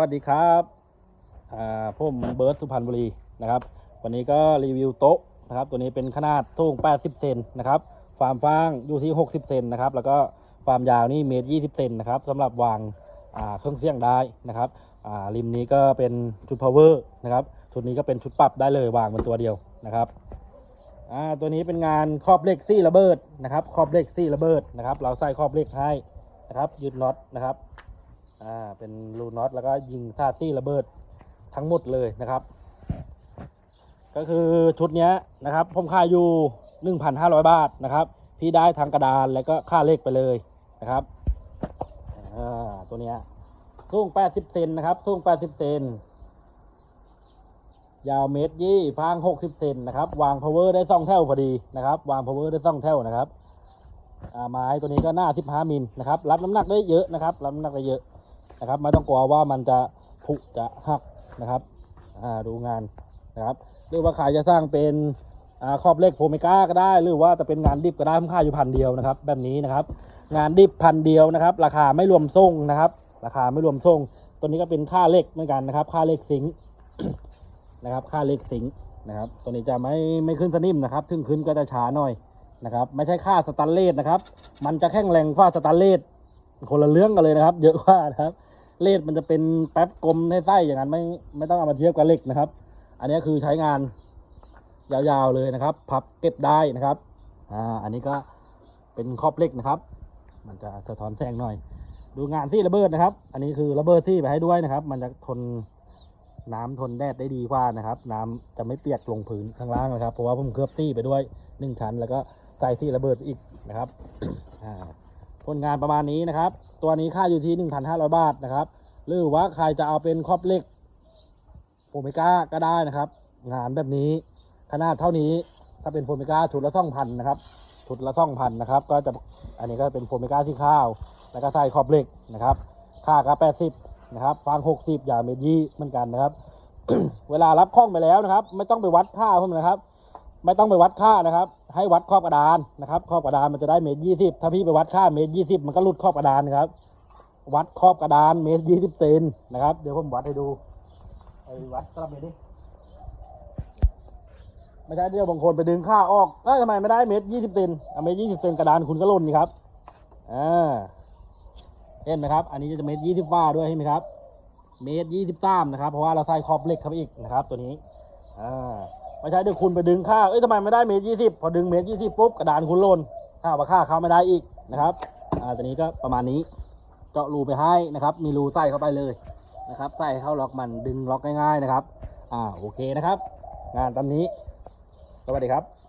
วัสดีครับอ่าผมเบิร์ตสุพรรณบุรีนะครับ วันนี้ก็รีวิวโต๊ะนะครับ ตัวนี้เป็นขนาดสูง80 เซนนะครับฟาร์มฟางอยู่ที่ 60 เซนนะครับ แล้วก็ฟาร์มยาวนี่เมตร 20 เซนนะครับสำหรับวางอ่าเครื่องเสียงได้นะครับอ่าริมนี้ก็เป็นชุด power นะครับ ชุดนี้ก็เป็นชุดปรับได้เลยวางบนตัวเดียวนะครับอ่าตัวนี้เป็นงานครอบเล็กซี่ระเบิดนะครับ ครอบเล็กซี่ระเบิดนะครับ เราใส่ครอบเล็กให้นะครับ ยึดน็อตนะครับ อ่าเป็นรูน็อตแล้วก็ยิงท่าซี่ระเบิดทั้งหมดเลยนะครับ ก็คือชุดนี้นะครับ ผมขายอยู่ 1,500 บาทนะครับ พี่ได้ทางกระดานแล้วก็ค่าเลขไปเลยนะครับอ่าตัวนี้สูง 80 เซนนะครับสูง 80 เซนยาวเมตรยี่ฟาง 60 เซนนะครับ วาง power ได้ซ่องแถวพอดีนะครับ วาง power ได้ซ่องแถวนะครับไม้ตัวนี้ก็หน้า 15 มิลนะครับ รับน้ำหนักได้เยอะนะครับ รับน้ำหนักได้เยอะ นะครับ ไม่ต้องกลัวว่ามันจะผุจะหักนะครับดูงานนะครับหรือว่าขายจะสร้างเป็นอ่าครอบเล็กโฟมิก้าก็ได้ หรือว่าจะเป็นงานดิบก็ได้ผมขาอยู่พันเดียวนะครับ แบบนี้นะครับ งานดิบพันเดียวนะครับ ราคาไม่รวมส่งนะครับ ราคาไม่รวมส่ง ตัวนี้ก็เป็นค่าเล็กเหมือนกันนะครับ ค่าเล็กซิงนะครับ ค่าเล็กซิงนะครับ ตัวนี้จะไม่ไม่ขึ้นสนิมนะครับ ถึงขึ้นก็จะช้าหน่อยนะครับ ไม่ใช่ค่าสแตนเลสนะครับ มันจะแข็งแรงกว่าสแตนเลสคนละเรื่องกันเลยนะครับ เยอะกว่านะครับ เลดมันจะเป็นแป๊บกลมให้ไส้อย่างนั้นไม่ไม่ต้องเอามาเทียบกับเหล็กนะครับ อันนี้คือใช้งานยาวๆเลยนะครับ พับเก็บได้นะครับอ่าอันนี้ก็เป็นครอบเหล็กนะครับ มันจะสะท้อนแสงหน่อย ดูงานซี่ระเบิดนะครับ อันนี้คือระเบิดซี่ไปให้ด้วยนะครับ มันจะทนน้ำทนแดดได้ดีกว่านะครับ น้ำจะไม่เปียกลงพื้นข้างล่างนะครับ เพราะว่าผมเคลือบซี่ไปด้วยหนึ่งชั้น แล้วก็ใส่ซี่ระเบิดไปอีกนะครับอ่าผลงานประมาณนี้นะครับ ตัวนี้ค่าอยู่ที่ 1,500 บาทนะครับ หรือว่าใครจะเอาเป็นครอบเหล็กโฟมิก้าก็ได้นะครับ งานแบบนี้ขนาดเท่านี้ถ้าเป็นโฟมิก้าชุดละสองพันนะครับชุดละสองพันนะครับ ก็จะอันนี้ก็เป็นโฟมิก้าที่ข้าว แล้วก็ใส่ขอบเหล็กนะครับ ค่าก็แปดสิบนะครับฟางหกสิบอย่างเมตรยี่เหมือนกันนะครับ เวลารับข้องไปแล้วนะครับ ไม่ต้องไปวัดค่าเพิ่มนะครับ ไม่ต้องไปวัดค่านะครับ ให้วัดขอบกระดานนะครับขอบกระดานมันจะได้เมตรยี่สิบถ้าพี่ไปวัดค่าเมตรยี่สิบมันก็หลุดขอบกระดานนครับ วัดขอบกระดานเมตรยี่สิบเซนนะครับเดี๋ยวผมวัดให้ดูไอ้วัดกระเมตรดิไม่ใช่เดี๋ยวบางคนไปดึงค่าออกเอ้ยทำไมไม่ได้เมตรยี่สิบเซนเอาเมตรยี่สิบเซนกระดานคุณก็หล่นนี่ครับอ่าเห็นไหมครับ อันนี้จะเมตรยี่สิบฟ้าด้วยเห็นไหมครับ เมตรยี่สิบสามนะครับ เพราะว่าเราใส่ขอบเหล็กเข้าไปอีกนะครับ ตัวนี้อ่า ไม่ใช่เดี๋ยวคุณไปดึงค่า เอ้ยทำไมไม่ได้เมตรยี่สิบพอดึงเมตรยี่สิบปุ๊บกระดานคุณหล่นถ้าว่าค่าเขาไม่ได้อีกนะครับ อ่าตัวนี้ก็ประมาณนี้ เจาะรูไปให้นะครับ มีรูใส่เข้าไปเลยนะครับ ใส่เข้าล็อกมันดึงล็อกง่ายๆนะครับ อ่าโอเคนะครับ งานตามนี้ สวัสดีครับ